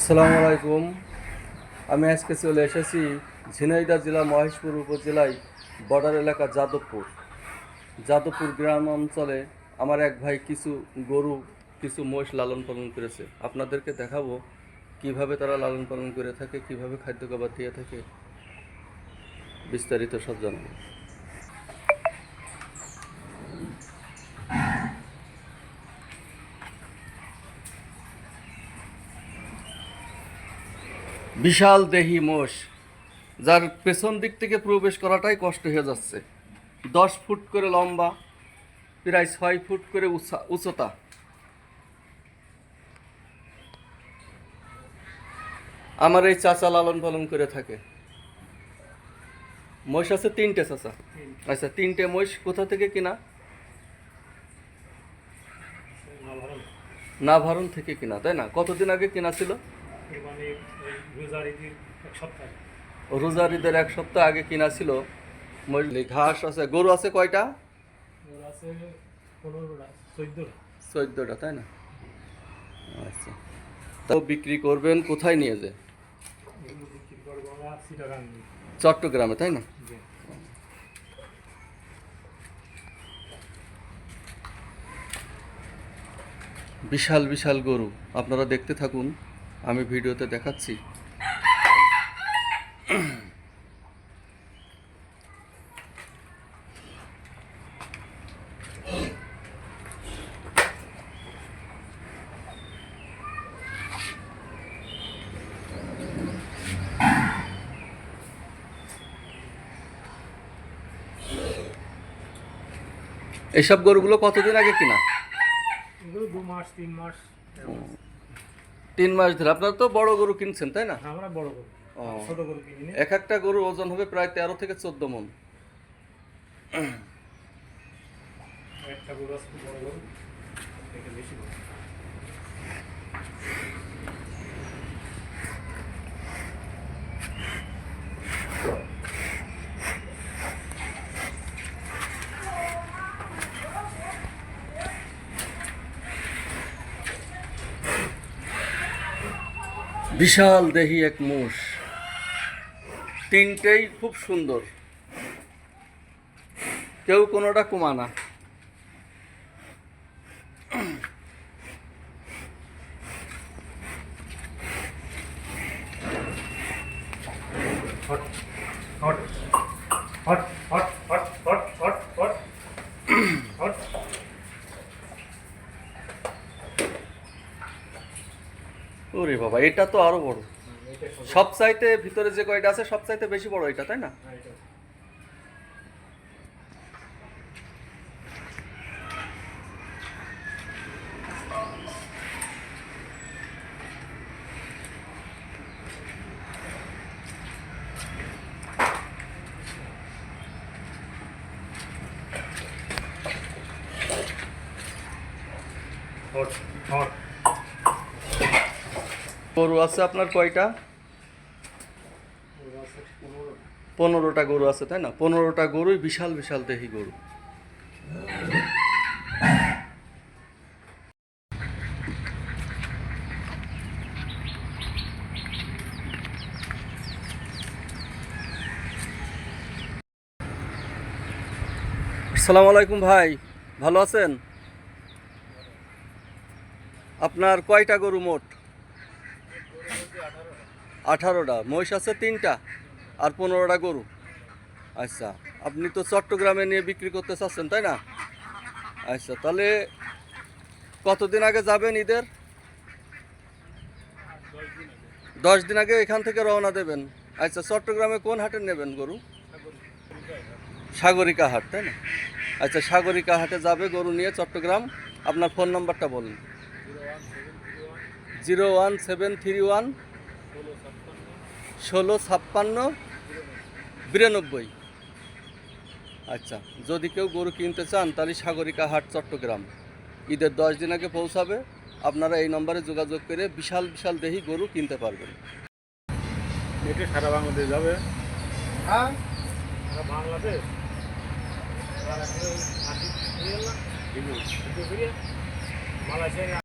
আসসালামু আলাইকুম। আমি আজকে চলে এসেছি ঝিনাইদহ জেলা মহেশপুর উপজেলায় বর্ডার এলাকা যাদবপুর। যাদবপুর গ্রাম অঞ্চলে আমার এক ভাই কিছু গরু, কিছু মোষ লালন পালন করেছে। আপনাদেরকে দেখাবো কীভাবে তারা লালন পালন করে থাকে, কীভাবে খাদ্য খাবার দিয়ে থাকে। বিস্তারিত সব জানাব। বিশাল দেহি মোষ, যার পেছন দিক থেকে প্রবেশ করাটাই কষ্ট হয়ে যাচ্ছে। দশ ফুট করে লম্বা, প্রায় ছয় ফুট করে উচ্চা- উচ্চতা আমার এই চাচা লালন পালন করে থাকে। মহিষ আছে তিনটে চাচা। আচ্ছা তিনটে মহিষ কোথা থেকে কিনা? না নাভারণ থেকে কিনা, তাই না? কতদিন আগে কিনা ছিল? রোজার ঈদের এক সপ্তাহ রোজারিদের এক সপ্তাহ আগে কিনা ছিল। ঘাস আছে গরু আছে কয়টা? ওর আছে পনেরোটা চোদ্দোটা। চোদ্দটা তাই না? আচ্ছা। তো বিক্রি করবেন কোথায় নিয়ে যে? চট্টগ্রামে তাই না? বিশাল বিশাল গরু। আপনারা দেখতে থাকুন। আমি ভিডিওতে দেখাচ্ছি। এসব গরুগুলো কতদিন আগে কিনা? দু মাস তিন মাস। তিন মাস ধরে। আপনারা তো বড় গরু কিনছেন তাই না? আমরা বড় গরু। ছোট গরু কিনি এক একটা গরুর ওজন হবে প্রায় তেরো থেকে চোদ্দ মন। একটা গরু আছে বড় গরু বেশি বিশাল দেহি এক মোষ। তিনটেই খুব সুন্দর। কেউ কোনোটা কমা না। Hot hot hot hot hot. Hot hot hot hot ওরে বাবা, এটা তো আরও বড় এটা ছোট। সব চাইতে ভিতরে যে কয়টা আছে, সব চাইতে বেশি বড় এটা, তাই না এটা। গরু আছে আপনার কয়টা? পনেরোটা গরু আছে, তাই না? পনেরোটা গরুই বিশাল বিশাল দেহি গরু। আসসালামু আলাইকুম ভাই, ভালো আছেন? আপনার কয়টা গরু মোট? আঠারোটা, মহিষ আছে তিনটা আর পনেরোটা গরু। আচ্ছা আপনি তো চট্টগ্রামে নিয়ে বিক্রি করতে চাচ্ছেন, তাই না? আচ্ছা তাহলে কতদিন আগে যাবেন ঈদের? দশ দিন আগে এখান থেকে রওনা দেবেন। আচ্ছা চট্টগ্রামে কোন হাটে নেবেন গরু? সাগরিকা হাট, তাই না? আচ্ছা সাগরিকা হাটে যাবে গরু নিয়ে চট্টগ্রাম। আপনার ফোন নাম্বারটা বলুন। Zero one seven three one ষোলো ছাপ্পান্ন বিরানব্বই। আচ্ছা যদি কেউ গরু কিনতে চান তাহলে সাগরিকা হাট চট্টগ্রাম। ঈদের দশ দিন আগে পৌঁছাবে। আপনারা এই নম্বরে যোগাযোগ করে বিশাল বিশাল দেহি গরু কিনতে পারবেন। এটা সারা বাংলাদেশ যাবে। হ্যাঁ। সারা বাংলাদেশ? মালয়েশিয়া